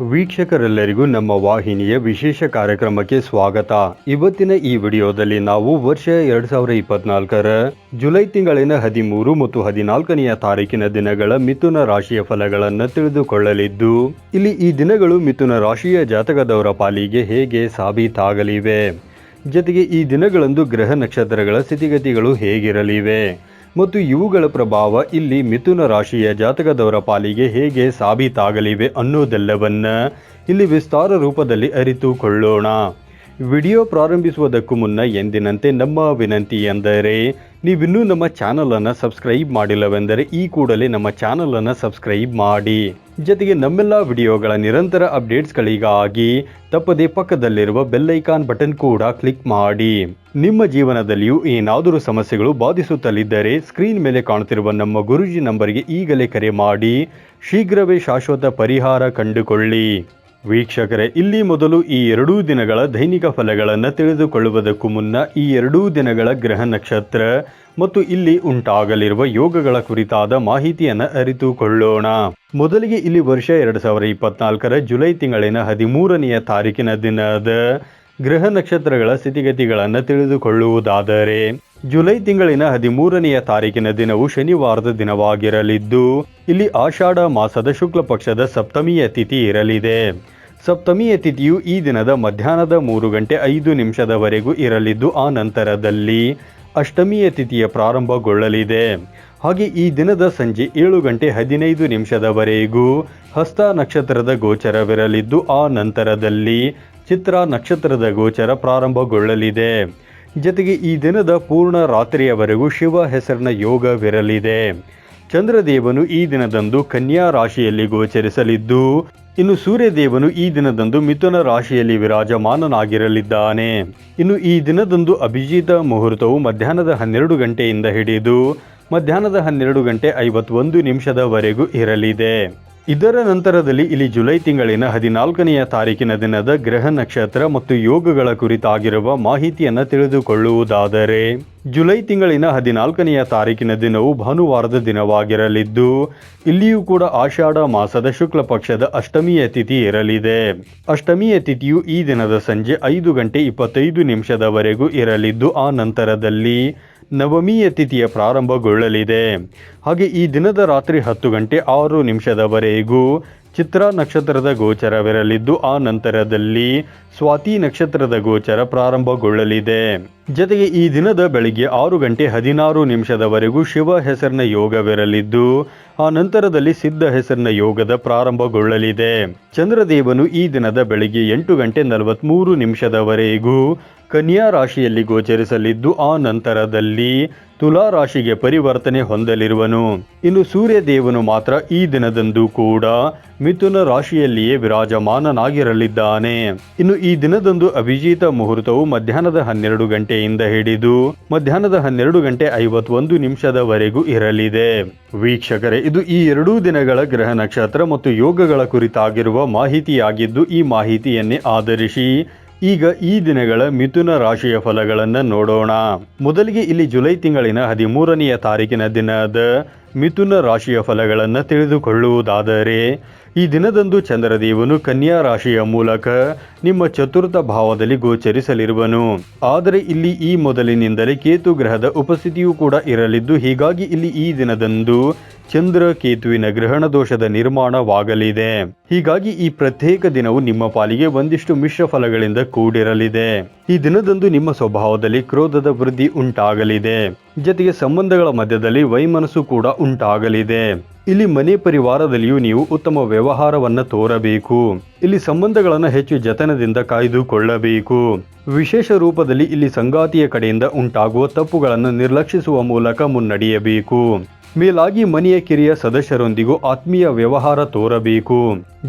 ವೀಕ್ಷಕರೆಲ್ಲರಿಗೂ ನಮ್ಮ ವಾಹಿನಿಯ ವಿಶೇಷ ಕಾರ್ಯಕ್ರಮಕ್ಕೆ ಸ್ವಾಗತ. ಇವತ್ತಿನ ಈ ವಿಡಿಯೋದಲ್ಲಿ ನಾವು ವರ್ಷ ಎರಡ್ ಸಾವಿರದ ಇಪ್ಪತ್ನಾಲ್ಕರ ಜುಲೈ ತಿಂಗಳಿನ ಹದಿಮೂರು ಮತ್ತು ಹದಿನಾಲ್ಕನೆಯ ತಾರೀಕಿನ ದಿನಗಳ ಮಿಥುನ ರಾಶಿಯ ಫಲಗಳನ್ನು ತಿಳಿದುಕೊಳ್ಳಲಿದ್ದು, ಇಲ್ಲಿ ಈ ದಿನಗಳು ಮಿಥುನ ರಾಶಿಯ ಜಾತಕದವರ ಪಾಲಿಗೆ ಹೇಗೆ ಸಾಬೀತಾಗಲಿವೆ? ಜೊತೆಗೆ ಈ ದಿನಗಳಂದು ಗ್ರಹ ನಕ್ಷತ್ರಗಳ ಸ್ಥಿತಿಗತಿಗಳು ಹೇಗಿರಲಿವೆ? ಮತ್ತು ಇವುಗಳ ಪ್ರಭಾವ ಇಲ್ಲಿ ಮಿಥುನ ರಾಶಿಯ ಜಾತಕದವರ ಪಾಲಿಗೆ ಹೇಗೆ ಸಾಬೀತಾಗಲಿವೆ ಅನ್ನೋದೆಲ್ಲವನ್ನ ಇಲ್ಲಿ ವಿಸ್ತಾರ ರೂಪದಲ್ಲಿ ಅರಿತುಕೊಳ್ಳೋಣ. ವಿಡಿಯೋ ಪ್ರಾರಂಭಿಸುವುದಕ್ಕೂ ಮುನ್ನ ಎಂದಿನಂತೆ ನಮ್ಮ ವಿನಂತಿ ಎಂದರೆ ನೀವಿನ್ನೂ ನಮ್ಮ ಚಾನಲನ್ನು ಸಬ್ಸ್ಕ್ರೈಬ್ ಮಾಡಿಲ್ಲವೆಂದರೆ ಈ ಕೂಡಲೇ ನಮ್ಮ ಚಾನಲನ್ನು ಸಬ್ಸ್ಕ್ರೈಬ್ ಮಾಡಿ. ಜೊತೆಗೆ ನಮ್ಮೆಲ್ಲ ವಿಡಿಯೋಗಳ ನಿರಂತರ ಅಪ್ಡೇಟ್ಸ್ಗಳಿಗಾಗಿ ತಪ್ಪದೇ ಪಕ್ಕದಲ್ಲಿರುವ ಬೆಲ್ಲೈಕಾನ್ ಬಟನ್ ಕೂಡ ಕ್ಲಿಕ್ ಮಾಡಿ. ನಿಮ್ಮ ಜೀವನದಲ್ಲಿಯೂ ಏನಾದರೂ ಸಮಸ್ಯೆಗಳು ಬಾಧಿಸುತ್ತಲಿದ್ದರೆ ಸ್ಕ್ರೀನ್ ಮೇಲೆ ಕಾಣುತ್ತಿರುವ ನಮ್ಮ ಗುರುಜಿ ನಂಬರ್ಗೆ ಈಗಲೇ ಕರೆ ಮಾಡಿ. ಶೀಘ್ರವೇ ಶಾಶ್ವತ ಪರಿಹಾರ ಕಂಡುಕೊಳ್ಳಿ. ವೀಕ್ಷಕರೇ, ಇಲ್ಲಿ ಮೊದಲು ಈ ಎರಡೂ ದಿನಗಳ ದೈನಿಕ ಫಲಗಳನ್ನು ತಿಳಿದುಕೊಳ್ಳುವುದಕ್ಕೂ ಮುನ್ನ ಈ ಎರಡೂ ದಿನಗಳ ಗ್ರಹ ನಕ್ಷತ್ರ ಮತ್ತು ಇಲ್ಲಿ ಉಂಟಾಗಲಿರುವ ಯೋಗಗಳ ಕುರಿತಾದ ಮಾಹಿತಿಯನ್ನು ಅರಿತುಕೊಳ್ಳೋಣ. ಮೊದಲಿಗೆ ಇಲ್ಲಿ ವರ್ಷ ಎರಡು ಸಾವಿರದ ಇಪ್ಪತ್ನಾಲ್ಕರ ಜುಲೈ ತಿಂಗಳಿನ ಹದಿಮೂರನೆಯ ತಾರೀಕಿನ ದಿನದ ಗ್ರಹ ನಕ್ಷತ್ರಗಳ ಸ್ಥಿತಿಗತಿಗಳನ್ನು ತಿಳಿದುಕೊಳ್ಳುವುದಾದರೆ, ಜುಲೈ ತಿಂಗಳಿನ ಹದಿಮೂರನೆಯ ತಾರೀಕಿನ ದಿನವು ಶನಿವಾರದ ದಿನವಾಗಿರಲಿದ್ದು, ಇಲ್ಲಿ ಆಷಾಢ ಮಾಸದ ಶುಕ್ಲ ಪಕ್ಷದ ಸಪ್ತಮಿಯ ತಿಥಿ ಇರಲಿದೆ. ಸಪ್ತಮಿಯ ತಿಥಿಯು ಈ ದಿನದ ಮಧ್ಯಾಹ್ನದ ಮೂರು ಗಂಟೆ ಐದು ನಿಮಿಷದವರೆಗೂ ಇರಲಿದ್ದು, ಆ ನಂತರದಲ್ಲಿ ಅಷ್ಟಮಿಯ ತಿಥಿಯ ಪ್ರಾರಂಭಗೊಳ್ಳಲಿದೆ. ಹಾಗೆ ಈ ದಿನದ ಸಂಜೆ ಏಳು ಗಂಟೆ ಹದಿನೈದು ನಿಮಿಷದವರೆಗೂ ಹಸ್ತ ನಕ್ಷತ್ರದ ಗೋಚರವಿರಲಿದ್ದು, ಆ ನಂತರದಲ್ಲಿ ಚಿತ್ರ ನಕ್ಷತ್ರದ ಗೋಚರ ಪ್ರಾರಂಭಗೊಳ್ಳಲಿದೆ. ಜೊತೆಗೆ ಈ ದಿನದ ಪೂರ್ಣ ರಾತ್ರಿಯವರೆಗೂ ಶಿವ ಹೆಸರಿನ ಯೋಗವಿರಲಿದೆ. ಚಂದ್ರದೇವನು ಈ ದಿನದಂದು ಕನ್ಯಾ ರಾಶಿಯಲ್ಲಿ ಗೋಚರಿಸಲಿದ್ದು, ಇನ್ನು ಸೂರ್ಯದೇವನು ಈ ದಿನದಂದು ಮಿಥುನ ರಾಶಿಯಲ್ಲಿ ವಿರಾಜಮಾನನಾಗಿರಲಿದ್ದಾನೆ. ಇನ್ನು ಈ ದಿನದಂದು ಅಭಿಜಿತ ಮುಹೂರ್ತವು ಮಧ್ಯಾಹ್ನದ ಹನ್ನೆರಡು ಗಂಟೆಯಿಂದ ಹಿಡಿದು ಮಧ್ಯಾಹ್ನದ ಹನ್ನೆರಡು ಗಂಟೆ ಐವತ್ತೊಂದು ನಿಮಿಷದವರೆಗೂ ಇರಲಿದೆ. ಇದರ ನಂತರದಲ್ಲಿ ಇಲ್ಲಿ ಜುಲೈ ತಿಂಗಳಿನ ಹದಿನಾಲ್ಕನೆಯ ತಾರೀಕಿನ ದಿನದ ಗ್ರಹ ನಕ್ಷತ್ರ ಮತ್ತು ಯೋಗಗಳ ಕುರಿತಾಗಿರುವ ಮಾಹಿತಿಯನ್ನು ತಿಳಿದುಕೊಳ್ಳುವುದಾದರೆ, ಜುಲೈ ತಿಂಗಳಿನ ಹದಿನಾಲ್ಕನೆಯ ತಾರೀಕಿನ ದಿನವು ಭಾನುವಾರದ ದಿನವಾಗಿರಲಿದ್ದು, ಇಲ್ಲಿಯೂ ಕೂಡ ಆಷಾಢ ಮಾಸದ ಶುಕ್ಲ ಪಕ್ಷದ ಅಷ್ಟಮಿಯ ತಿಥಿ ಇರಲಿದೆ. ಅಷ್ಟಮಿಯ ತಿಥಿಯು ಈ ದಿನದ ಸಂಜೆ ಐದು ಗಂಟೆ ಇಪ್ಪತ್ತೈದು ನಿಮಿಷದವರೆಗೂ ಇರಲಿದ್ದು, ಆ ನಂತರದಲ್ಲಿ ನವಮಿಯ ತಿಥಿಯ ಪ್ರಾರಂಭಗೊಳ್ಳಲಿದೆ. ಹಾಗೆ ಈ ದಿನದ ರಾತ್ರಿ ಹತ್ತು ಗಂಟೆ ಆರು ನಿಮಿಷದವರೆಗೂ ಚಿತ್ರ ನಕ್ಷತ್ರದ ಗೋಚರವಿರಲಿದ್ದು, ಆ ನಂತರದಲ್ಲಿ ಸ್ವಾತಿ ನಕ್ಷತ್ರದ ಗೋಚರ ಪ್ರಾರಂಭಗೊಳ್ಳಲಿದೆ. ಜೊತೆಗೆ ಈ ದಿನದ ಬೆಳಿಗ್ಗೆ ಆರು ಗಂಟೆ ಹದಿನಾರು ನಿಮಿಷದವರೆಗೂ ಶಿವ ಹೆಸರಿನ ಯೋಗವಿರಲಿದ್ದು, ಆ ನಂತರದಲ್ಲಿ ಸಿದ್ಧ ಹೆಸರಿನ ಯೋಗದ ಪ್ರಾರಂಭಗೊಳ್ಳಲಿದೆ. ಚಂದ್ರದೇವನು ಈ ದಿನದ ಬೆಳಿಗ್ಗೆ ಎಂಟು ಗಂಟೆ ನಲವತ್ತ್ಮೂರು ನಿಮಿಷದವರೆಗೂ ಕನ್ಯಾ ರಾಶಿಯಲ್ಲಿ ಗೋಚರಿಸಲಿದ್ದು, ಆ ನಂತರದಲ್ಲಿ ತುಲಾ ರಾಶಿಗೆ ಪರಿವರ್ತನೆ ಹೊಂದಲಿರುವನು. ಇನ್ನು ಸೂರ್ಯ ದೇವನು ಮಾತ್ರ ಈ ದಿನದಂದು ಕೂಡ ಮಿಥುನ ರಾಶಿಯಲ್ಲಿಯೇ ವಿರಾಜಮಾನನಾಗಿರಲಿದ್ದಾನೆ. ಇನ್ನು ಈ ದಿನದಂದು ಅಭಿಜಿತ ಮುಹೂರ್ತವು ಮಧ್ಯಾಹ್ನದ ಹನ್ನೆರಡು ಗಂಟೆಯಿಂದ ಹಿಡಿದು ಮಧ್ಯಾಹ್ನದ ಹನ್ನೆರಡು ಗಂಟೆ ಐವತ್ತೊಂದು ನಿಮಿಷದವರೆಗೂ ಇರಲಿದೆ. ವೀಕ್ಷಕರೇ, ಇದು ಈ ಎರಡೂ ದಿನಗಳ ಗ್ರಹ ನಕ್ಷತ್ರ ಮತ್ತು ಯೋಗಗಳ ಕುರಿತಾಗಿರುವ ಮಾಹಿತಿಯಾಗಿದ್ದು, ಈ ಮಾಹಿತಿಯನ್ನೇ ಆಧರಿಸಿ ಈಗ ಈ ದಿನಗಳ ಮಿಥುನ ರಾಶಿಯ ಫಲಗಳನ್ನು ನೋಡೋಣ. ಮೊದಲಿಗೆ ಇಲ್ಲಿ ಜುಲೈ ತಿಂಗಳಿನ ಹದಿಮೂರನೆಯ ತಾರೀಕಿನ ದಿನದ ಮಿಥುನ ರಾಶಿಯ ಫಲಗಳನ್ನು ತಿಳಿದುಕೊಳ್ಳುವುದಾದರೆ, ಈ ದಿನದಂದು ಚಂದ್ರದೇವನು ಕನ್ಯಾ ರಾಶಿಯ ಮೂಲಕ ನಿಮ್ಮ ಚತುರ್ಥ ಭಾವದಲ್ಲಿ ಗೋಚರಿಸಲಿರುವನು. ಆದರೆ ಇಲ್ಲಿ ಈ ಮೊದಲಿನಿಂದಲೇ ಕೇತು ಗ್ರಹದ ಉಪಸ್ಥಿತಿಯೂ ಕೂಡ ಇರಲಿದ್ದು, ಹೀಗಾಗಿ ಇಲ್ಲಿ ಈ ದಿನದಂದು ಚಂದ್ರ ಕೇತುವಿನ ಗ್ರಹಣ ದೋಷದ ನಿರ್ಮಾಣವಾಗಲಿದೆ. ಹೀಗಾಗಿ ಈ ಪ್ರತ್ಯೇಕ ದಿನವು ನಿಮ್ಮ ಪಾಲಿಗೆ ಒಂದಿಷ್ಟು ಮಿಶ್ರ ಫಲಗಳಿಂದ ಕೂಡಿರಲಿದೆ. ಈ ದಿನದಂದು ನಿಮ್ಮ ಸ್ವಭಾವದಲ್ಲಿ ಕ್ರೋಧದ ವೃದ್ಧಿ ಉಂಟಾಗಲಿದೆ. ಜೊತೆಗೆ ಸಂಬಂಧಗಳ ಮಧ್ಯದಲ್ಲಿ ವೈಮನಸ್ಸು ಕೂಡ ಉಂಟಾಗಲಿದೆ. ಇಲ್ಲಿ ಮನೆ ಪರಿವಾರದಲ್ಲಿಯೂ ನೀವು ಉತ್ತಮ ವ್ಯವಹಾರವನ್ನ ತೋರಬೇಕು. ಇಲ್ಲಿ ಸಂಬಂಧಗಳನ್ನು ಹೆಚ್ಚು ಜತನದಿಂದ ಕಾಯ್ದುಕೊಳ್ಳಬೇಕು. ವಿಶೇಷ ರೂಪದಲ್ಲಿ ಇಲ್ಲಿ ಸಂಗಾತಿಯ ಕಡೆಯಿಂದ ಉಂಟಾಗುವ ತಪ್ಪುಗಳನ್ನು ನಿರ್ಲಕ್ಷಿಸುವ ಮೂಲಕ ಮುನ್ನಡೆಯಬೇಕು. ಮೇಲಾಗಿ ಮನೆಯ ಕಿರಿಯ ಸದಸ್ಯರೊಂದಿಗೂ ಆತ್ಮೀಯ ವ್ಯವಹಾರ ತೋರಬೇಕು.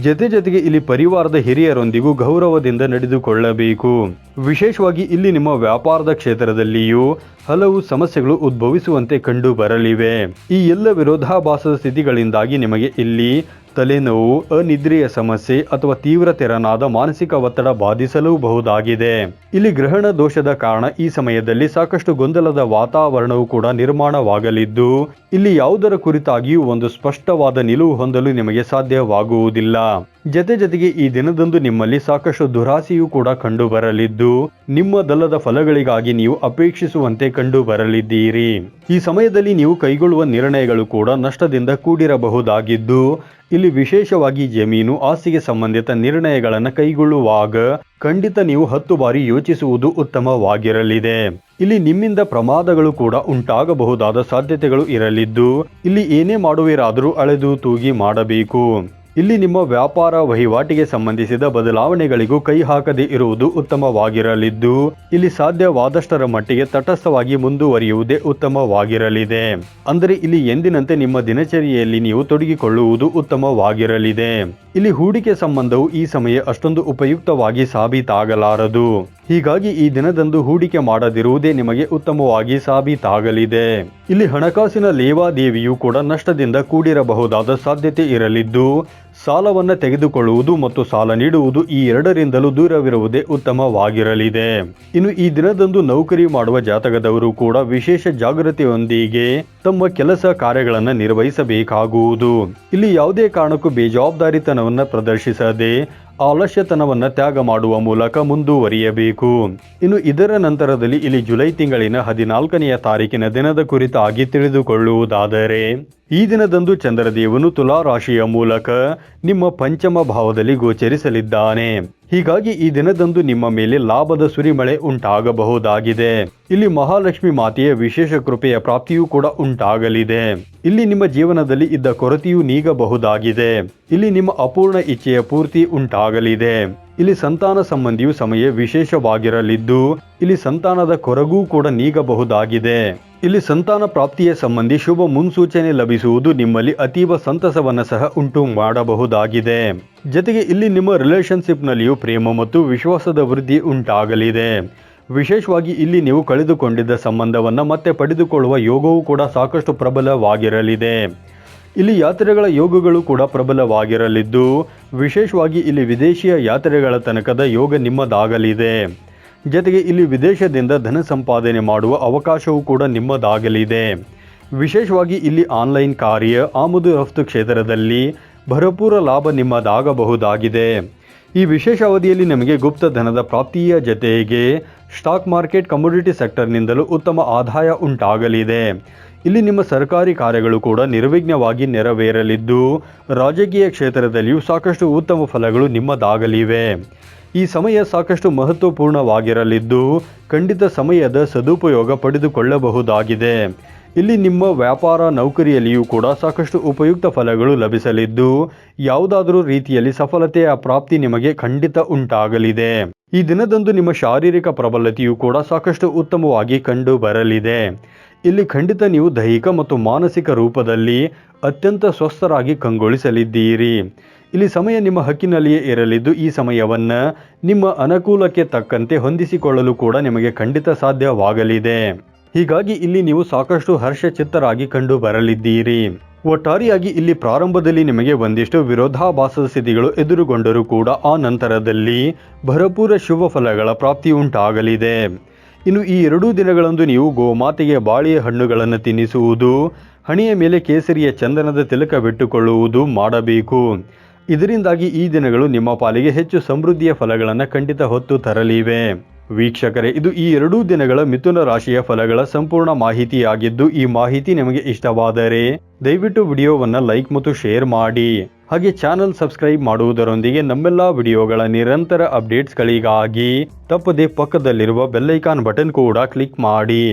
ಜೊತೆ ಜೊತೆಗೆ ಇಲ್ಲಿ ಪರಿವಾರದ ಹಿರಿಯರೊಂದಿಗೂ ಗೌರವದಿಂದ ನಡೆದುಕೊಳ್ಳಬೇಕು. ವಿಶೇಷವಾಗಿ ಇಲ್ಲಿ ನಿಮ್ಮ ವ್ಯಾಪಾರದ ಕ್ಷೇತ್ರದಲ್ಲಿಯೂ ಹಲವು ಸಮಸ್ಯೆಗಳು ಉದ್ಭವಿಸುವಂತೆ ಕಂಡು ಬರಲಿವೆ ಈ ಎಲ್ಲ ವಿರೋಧಾಭಾಸದ ಸ್ಥಿತಿಗಳಿಂದಾಗಿ ನಿಮಗೆ ಇಲ್ಲಿ ತಲೆನೋವು, ಅನಿದ್ರೆಯ ಸಮಸ್ಯೆ ಅಥವಾ ತೀವ್ರ ತೆರನಾದ ಮಾನಸಿಕ ಒತ್ತಡ ಬಾಧಿಸಲೂಬಹುದಾಗಿದೆ. ಇಲ್ಲಿ ಗ್ರಹಣ ದೋಷದ ಕಾರಣ ಈ ಸಮಯದಲ್ಲಿ ಸಾಕಷ್ಟು ಗೊಂದಲದ ವಾತಾವರಣವು ಕೂಡ ನಿರ್ಮಾಣವಾಗಲಿದ್ದು, ಇಲ್ಲಿ ಯಾವುದರ ಕುರಿತಾಗಿಯೂ ಒಂದು ಸ್ಪಷ್ಟವಾದ ನಿಲುವು ಹೊಂದಲು ನಿಮಗೆ ಸಾಧ್ಯವಾಗುವುದಿಲ್ಲ. ಜತೆ ಜತೆಗೆ ಈ ದಿನದಂದು ನಿಮ್ಮಲ್ಲಿ ಸಾಕಷ್ಟು ದುರಾಸೆಯೂ ಕೂಡ ಕಂಡು ಬರಲಿದ್ದು ನಿಮ್ಮದಲ್ಲದ ಫಲಗಳಿಗಾಗಿ ನೀವು ಅಪೇಕ್ಷಿಸುವಂತೆ ಕಂಡು ಬರಲಿದ್ದೀರಿ ಈ ಸಮಯದಲ್ಲಿ ನೀವು ಕೈಗೊಳ್ಳುವ ನಿರ್ಣಯಗಳು ಕೂಡ ನಷ್ಟದಿಂದ ಕೂಡಿರಬಹುದಾಗಿದ್ದು, ಇಲ್ಲಿ ವಿಶೇಷವಾಗಿ ಜಮೀನು ಆಸ್ತಿಗೆ ಸಂಬಂಧಿತ ನಿರ್ಣಯಗಳನ್ನು ಕೈಗೊಳ್ಳುವಾಗ ಖಂಡಿತ ನೀವು ಹತ್ತು ಬಾರಿ ಯೋಚಿಸುವುದು ಉತ್ತಮವಾಗಿರಲಿದೆ. ಇಲ್ಲಿ ನಿಮ್ಮಿಂದ ಪ್ರಮಾದಗಳು ಕೂಡ ಉಂಟಾಗಬಹುದಾದ ಸಾಧ್ಯತೆಗಳು ಇರಲಿದ್ದು, ಇಲ್ಲಿ ಏನೇ ಮಾಡುವಿರಾದರೂ ಅಳೆದು ತೂಗಿ ಮಾಡಬೇಕು. ಇಲ್ಲಿ ನಿಮ್ಮ ವ್ಯಾಪಾರ ವಹಿವಾಟಿಗೆ ಸಂಬಂಧಿಸಿದ ಬದಲಾವಣೆಗಳಿಗೂ ಕೈ ಹಾಕದೇ ಇರುವುದು ಉತ್ತಮವಾಗಿರಲಿದ್ದು, ಇಲ್ಲಿ ಸಾಧ್ಯವಾದಷ್ಟರ ಮಟ್ಟಿಗೆ ತಟಸ್ಥವಾಗಿ ಮುಂದುವರಿಯುವುದೇ ಉತ್ತಮವಾಗಿರಲಿದೆ. ಅಂದರೆ ಇಲ್ಲಿ ಎಂದಿನಂತೆ ನಿಮ್ಮ ದಿನಚರಿಯಲ್ಲಿ ನೀವು ತೊಡಗಿಕೊಳ್ಳುವುದು ಉತ್ತಮವಾಗಿರಲಿದೆ. ಇಲ್ಲಿ ಹೂಡಿಕೆ ಸಂಬಂಧವು ಈ ಸಮಯ ಅಷ್ಟೊಂದು ಉಪಯುಕ್ತವಾಗಿ ಸಾಬೀತಾಗಲಾರದು. ಹೀಗಾಗಿ ಈ ದಿನದಂದು ಹೂಡಿಕೆ ಮಾಡದಿರುವುದೇ ನಿಮಗೆ ಉತ್ತಮವಾಗಿ ಸಾಬೀತಾಗಲಿದೆ. ಇಲ್ಲಿ ಹಣಕಾಸಿನ ಲೇವಾದೇವಿಯು ಕೂಡ ನಷ್ಟದಿಂದ ಕೂಡಿರಬಹುದಾದ ಸಾಧ್ಯತೆ ಇರಲಿದ್ದು ಸಾಲವನ್ನ ತೆಗೆದುಕೊಳ್ಳುವುದು ಮತ್ತು ಸಾಲ ನೀಡುವುದು ಈ ಎರಡರಿಂದಲೂ ದೂರವಿರುವುದೇ ಉತ್ತಮವಾಗಿರಲಿದೆ. ಇನ್ನು ಈ ದಿನದಂದು ನೌಕರಿ ಮಾಡುವ ಜಾತಕದವರು ಕೂಡ ವಿಶೇಷ ಜಾಗೃತಿಯೊಂದಿಗೆ ತಮ್ಮ ಕೆಲಸ ಕಾರ್ಯಗಳನ್ನು ನಿರ್ವಹಿಸಬೇಕಾಗುವುದು. ಇಲ್ಲಿ ಯಾವುದೇ ಕಾರಣಕ್ಕೂ ಬೇಜವಾಬ್ದಾರಿತನವನ್ನು ಪ್ರದರ್ಶಿಸದೆ ಆಲಸ್ಯತನವನ್ನು ತ್ಯಾಗ ಮಾಡುವ ಮೂಲಕ ಮುಂದುವರಿಯಬೇಕು. ಇನ್ನು ಇದರ ನಂತರದಲ್ಲಿ ಇಲ್ಲಿ ಜುಲೈ ತಿಂಗಳಿನ ಹದಿನಾಲ್ಕನೆಯ ತಾರೀಕಿನ ದಿನದ ಕುರಿತಾಗಿ ತಿಳಿದುಕೊಳ್ಳುವುದಾದರೆ ಈ ದಿನದಂದು ಚಂದ್ರದೇವನು ತುಲಾ ರಾಶಿಯ ಮೂಲಕ ನಿಮ್ಮ ಪಂಚಮ ಭಾವದಲ್ಲಿ ಗೋಚರಿಸಲಿದ್ದಾನೆ. ಹೀಗಾಗಿ ಈ ದಿನದಂದು ನಿಮ್ಮ ಮೇಲೆ ಲಾಭದ ಸುರಿಮಳೆ ಉಂಟಾಗಬಹುದಾಗಿದೆ. ಇಲ್ಲಿ ಮಹಾಲಕ್ಷ್ಮಿ ಮಾತೆಯ ವಿಶೇಷ ಕೃಪೆಯ ಪ್ರಾಪ್ತಿಯೂ ಕೂಡ ಉಂಟಾಗಲಿದೆ. ಇಲ್ಲಿ ನಿಮ್ಮ ಜೀವನದಲ್ಲಿ ಇದ್ದ ಕೊರತೆಯೂ ನೀಗಬಹುದಾಗಿದೆ. ಇಲ್ಲಿ ನಿಮ್ಮ ಅಪೂರ್ಣ ಇಚ್ಛೆಯ ಪೂರ್ತಿ ಉಂಟಾಗಲಿದೆ. ಇಲ್ಲಿ ಸಂತಾನ ಸಂಬಂಧಿಯು ಸಮಯ ವಿಶೇಷವಾಗಿರಲಿದ್ದು, ಇಲ್ಲಿ ಸಂತಾನದ ಕೊರಗೂ ಕೂಡ ನೀಗಬಹುದಾಗಿದೆ. ಇಲ್ಲಿ ಸಂತಾನ ಪ್ರಾಪ್ತಿಯ ಸಂಬಂಧಿ ಶುಭ ಮುನ್ಸೂಚನೆ ಲಭಿಸುವುದು ನಿಮ್ಮಲ್ಲಿ ಅತೀವ ಸಂತಸವನ್ನ ಸಹ ಉಂಟು ಮಾಡಬಹುದಾಗಿದೆ. ಜೊತೆಗೆ ಇಲ್ಲಿ ನಿಮ್ಮ ರಿಲೇಶನ್ಶಿಪ್ನಲ್ಲಿಯೂ ಪ್ರೇಮ ಮತ್ತು ವಿಶ್ವಾಸದ ವೃದ್ಧಿ ಉಂಟಾಗಲಿದೆ. ವಿಶೇಷವಾಗಿ ಇಲ್ಲಿ ನೀವು ಕಳೆದುಕೊಂಡಿದ್ದ ಸಂಬಂಧವನ್ನ ಮತ್ತೆ ಪಡೆದುಕೊಳ್ಳುವ ಯೋಗವೂ ಕೂಡ ಸಾಕಷ್ಟು ಪ್ರಬಲವಾಗಿರಲಿದೆ. ಇಲ್ಲಿ ಯಾತ್ರೆಗಳ ಯೋಗಗಳು ಕೂಡ ಪ್ರಬಲವಾಗಿರಲಿದ್ದು, ವಿಶೇಷವಾಗಿ ಇಲ್ಲಿ ವಿದೇಶಿಯ ಯಾತ್ರೆಗಳ ತನಕದ ಯೋಗ ನಿಮ್ಮದಾಗಲಿದೆ. ಜೊತೆಗೆ ಇಲ್ಲಿ ವಿದೇಶದಿಂದ ಧನ ಸಂಪಾದನೆ ಮಾಡುವ ಅವಕಾಶವೂ ಕೂಡ ನಿಮ್ಮದಾಗಲಿದೆ. ವಿಶೇಷವಾಗಿ ಇಲ್ಲಿ ಆನ್ಲೈನ್ ಕಾರ್ಯ, ಆಮದು ರಫ್ತು ಕ್ಷೇತ್ರದಲ್ಲಿ ಭರಪೂರ ಲಾಭ ನಿಮ್ಮದಾಗಬಹುದಾಗಿದೆ. ಈ ವಿಶೇಷ ಅವಧಿಯಲ್ಲಿ ನಿಮಗೆ ಗುಪ್ತ ಧನದ ಪ್ರಾಪ್ತಿಯ ಜತೆಗೆ ಸ್ಟಾಕ್ ಮಾರ್ಕೆಟ್, ಕಮೋಡಿಟಿ ಸೆಕ್ಟರ್ನಿಂದಲೂ ಉತ್ತಮ ಆದಾಯ ಉಂಟಾಗಲಿದೆ. ಇಲ್ಲಿ ನಿಮ್ಮ ಸರ್ಕಾರಿ ಕಾರ್ಯಗಳು ಕೂಡ ನಿರ್ವಿಘ್ನವಾಗಿ ನೆರವೇರಲಿದ್ದು, ರಾಜಕೀಯ ಕ್ಷೇತ್ರದಲ್ಲಿಯೂ ಸಾಕಷ್ಟು ಉತ್ತಮ ಫಲಗಳು ನಿಮ್ಮದಾಗಲಿವೆ. ಈ ಸಮಯ ಸಾಕಷ್ಟು ಮಹತ್ವಪೂರ್ಣವಾಗಿರಲಿದ್ದು, ಖಂಡಿತ ಸಮಯದ ಸದುಪಯೋಗ ಪಡೆದುಕೊಳ್ಳಬಹುದಾಗಿದೆ. ಇಲ್ಲಿ ನಿಮ್ಮ ವ್ಯಾಪಾರ ನೌಕರಿಯಲ್ಲಿಯೂ ಕೂಡ ಸಾಕಷ್ಟು ಉಪಯುಕ್ತ ಫಲಗಳು ಲಭಿಸಲಿದ್ದು, ಯಾವುದಾದರೂ ರೀತಿಯಲ್ಲಿ ಸಫಲತೆಯ ಪ್ರಾಪ್ತಿ ನಿಮಗೆ ಖಂಡಿತ ಉಂಟಾಗಲಿದೆ. ಈ ದಿನದಂದು ನಿಮ್ಮ ಶಾರೀರಿಕ ಪ್ರಬಲತೆಯೂ ಕೂಡ ಸಾಕಷ್ಟು ಉತ್ತಮವಾಗಿ ಕಂಡು ಬರಲಿದೆ ಇಲ್ಲಿ ಖಂಡಿತ ನೀವು ದೈಹಿಕ ಮತ್ತು ಮಾನಸಿಕ ರೂಪದಲ್ಲಿ ಅತ್ಯಂತ ಸ್ವಸ್ಥರಾಗಿ ಕಂಗೊಳಿಸಲಿದ್ದೀರಿ. ಇಲ್ಲಿ ಸಮಯ ನಿಮ್ಮ ಹಕ್ಕಿನಲ್ಲಿಯೇ ಇರಲಿದ್ದು ಈ ಸಮಯವನ್ನು ನಿಮ್ಮ ಅನುಕೂಲಕ್ಕೆ ತಕ್ಕಂತೆ ಹೊಂದಿಸಿಕೊಳ್ಳಲು ಕೂಡ ನಿಮಗೆ ಖಂಡಿತ ಸಾಧ್ಯವಾಗಲಿದೆ. ಹೀಗಾಗಿ ಇಲ್ಲಿ ನೀವು ಸಾಕಷ್ಟು ಹರ್ಷಚಿತ್ತರಾಗಿ ಕಂಡು ಬರಲಿದ್ದೀರಿ. ಒಟ್ಟಾರೆಯಾಗಿ ಇಲ್ಲಿ ಪ್ರಾರಂಭದಲ್ಲಿ ನಿಮಗೆ ಒಂದಿಷ್ಟು ವಿರೋಧಾಭಾಸದ ಸ್ಥಿತಿಗಳು ಎದುರುಗೊಂಡರೂ ಕೂಡ ಆ ನಂತರದಲ್ಲಿ ಭರಪೂರ ಶುಭ ಫಲಗಳ ಪ್ರಾಪ್ತಿ ಉಂಟಾಗಲಿದೆ ಇನ್ನು ಈ ಎರಡೂ ದಿನಗಳಂದು ನೀವು ಗೋಮಾತೆಗೆ ಬಾಳೆಯ ಹಣ್ಣುಗಳನ್ನು ತಿನ್ನಿಸುವುದು, ಹಣೆಯ ಮೇಲೆ ಕೇಸರಿಯ ಚಂದನದ ತಿಲಕ ಬಿಟ್ಟುಕೊಳ್ಳುವುದು ಮಾಡಬೇಕು. ಇದರಿಂದಾಗಿ ಈ ದಿನಗಳು ನಿಮ್ಮ ಪಾಲಿಗೆ ಹೆಚ್ಚು ಸಮೃದ್ಧಿಯ ಫಲಗಳನ್ನು ಖಂಡಿತ ಹೊತ್ತು ತರಲಿವೆ. ವೀಕ್ಷಕರೇ, ಇದು ಈ ಎರಡೂ ದಿನಗಳ ಮಿಥುನ ರಾಶಿಯ ಫಲಗಳ ಸಂಪೂರ್ಣ ಮಾಹಿತಿಯಾಗಿದ್ದು ಈ ಮಾಹಿತಿ ನಿಮಗೆ ಇಷ್ಟವಾದರೆ ದಯವಿಟ್ಟು ವಿಡಿಯೋವನ್ನು ಲೈಕ್ ಮತ್ತು ಶೇರ್ ಮಾಡಿ. ಹಾಗೆ ಚಾನಲ್ ಸಬ್ಸ್ಕ್ರೈಬ್ ಮಾಡುವುದರೊಂದಿಗೆ ನಮ್ಮೆಲ್ಲ ವಿಡಿಯೋಗಳ ನಿರಂತರ ಅಪ್ಡೇಟ್ಸ್ಗಳಿಗಾಗಿ ತಪ್ಪದೆ ಪಕ್ಕದಲ್ಲಿರುವ ಬೆಲ್ಲೈಕಾನ್ ಬಟನ್ ಕೂಡ ಕ್ಲಿಕ್ ಮಾಡಿ.